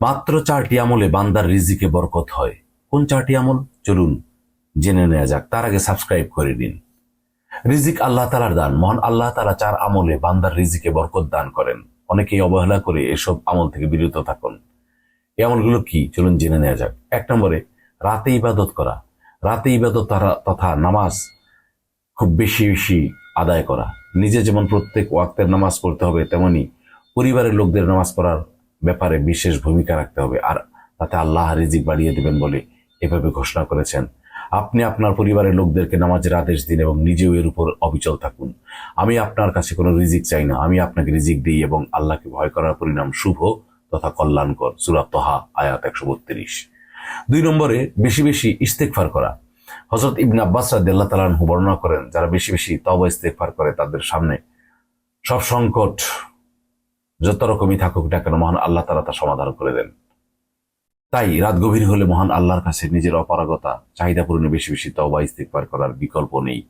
মাত্র চারটি আমলে বান্দার রিজিকে বরকত হয়। কোন চারটি আমল? চলুন জেনে নেওয়া যাক। তার আগে সাবস্ক্রাইব করে দিন রিজিক আল্লাহ তালার দান। মহান আল্লাহ তালা চার আমলে বান্দার রিজিকে বরকত দান করেন। অনেকেই অবহেলা করে এসব আমল থেকে বিরত থাকুন। এই আমলগুলো কি? চলুন জেনে নেওয়া যাক। এক নম্বরে, রাতে ইবাদত করা। রাতে ইবাদত তথা নামাজ খুব বেশি বেশি আদায় করা। নিজে যেমন প্রত্যেক ওয়াক্তের নামাজ পড়তে হবে, তেমনি পরিবারের লোকদের নামাজ পড়ার ব্যাপারে বিশেষ ভূমিকা রাখতে হবে আর তাতে আল্লাহ রিজিক বাড়িয়ে দেবেন বলে এভাবে ঘোষণা করেছেন। আপনি আপনার পরিবারের লোকদেরকে নামাজের আদেশ দিন এবং নিজেও এর উপর অবিচল থাকুন। আমি আপনার কাছে কোনো রিজিক চাই না। আমি আপনাকে রিজিক দিই এবং আল্লাহকে ভয় করার পরিণাম শুভ তথা কল্যাণকর। সুরাত তহা, আয়াত একশো বত্রিশ। দুই নম্বরে, বেশি বেশি ইস্তেকফার করা। হজরত ইবনে আব্বাস রাদিয়াল্লাহু তাআলা আনহু বর্ণনা করেন, যারা বেশি বেশি তওবা ইস্তেগফার করে, তাদের সামনে সব সংকট যত রকমই থাকুক না কেন, মহান আল্লাহ তাআলা তা সমাধান করে দেন। তাই রাত গভীর হলে মহান আল্লাহর কাছে নিজের অপারগতা, চাহিদা পূরণে বেশি বেশি তওবা ইস্তেগফার করার বিকল্প নেই।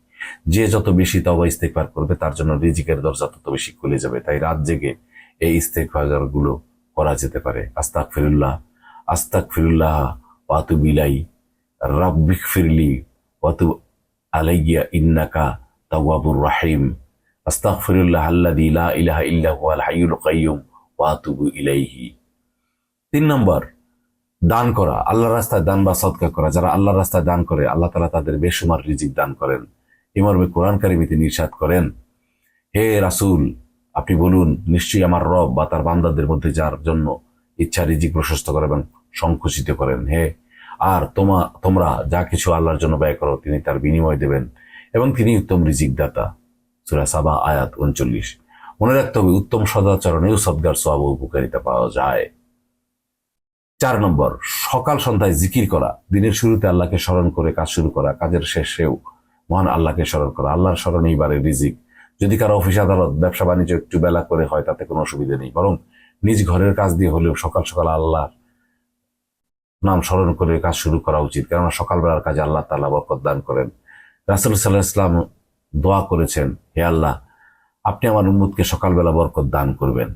যে যত বেশি তওবা ইস্তেগফার করবে, তার জন্য রিজিকের দরজা তত বেশি খুলে যাবে। তাই রাত জেগে এই ইস্তেগফারগুলো করা যেতে পারে। আস্তাক ফিরুল্লাহ আস্তাক ফিরুল্লাহ ওয়াতু বিলাই রাব্বিক ফিরলি ওয়াতু আলাইয়া, ইন্নাকা তাওয়াবুর রাহিম। তিন নম্বর, দান করা, আল্লাহর রাস্তায় দান বা সদকা করা। যারা আল্লাহর রাস্তায় দান করে, আল্লাহ তাআলা তাদের বেসুমার রিজিক দান করেন। এই মর্মে কোরআন কারিমিতে নির্সাদ করেন, হে রাসূল, আপনি বলুন, নিশ্চয়ই আমার রব বা তার বান্দাদের মধ্যে যার জন্য ইচ্ছা, রিজিক প্রশস্ত করেন সংকুচিত করেন। হে, আর তোমা, তোমরা যা কিছু আল্লাহর জন্য ব্যয় করো, তিনি তার বিনিময় দেবেন এবং তিনি উত্তম রিজিক দাতা সুরা সাবা, আয়াত উনচল্লিশ। মনে রাখতে হবে, উত্তম সদাচরণেও সদ্গার সব উপকারিতা পাওয়া যায়। চার নম্বর, সকাল সন্ধ্যায় জিকির করা। দিনের শুরুতে আল্লাহকে স্মরণ করে কাজ শুরু করা, কাজের শেষেও মহান আল্লাহকে স্মরণ করা। আল্লাহর স্মরণেই বারে রিজিক। যদি কারও অফিস আদালত, ব্যবসা বাণিজ্য একটু বেলা করে হয়, তাতে কোনো অসুবিধা নেই। বরং নিজ ঘরের কাজ দিয়ে হলেও সকাল সকাল আল্লাহর নাম স্মরণ করে কাজ শুরু করা উচিত। কেননা সকালবেলার কাজে আল্লাহ তাল্লাহ বরকত দান করেন। রাসুল সাল্লাহ ইসলাম দোয়া করেছেন, হে আল্লাহ, আপনি আমার উম্মুদকে সকালবেলা বরকত দান করবেন।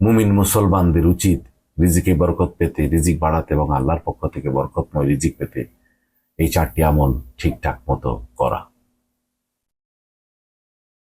মুমিন মুসলমানদের উচিত রিজিকে বরকত পেতে, রিজিক বাড়াতে এবং আল্লাহর পক্ষ থেকে বরকতময় রিজিক পেতে এই চারটি আমল ঠিকঠাক মতো করা।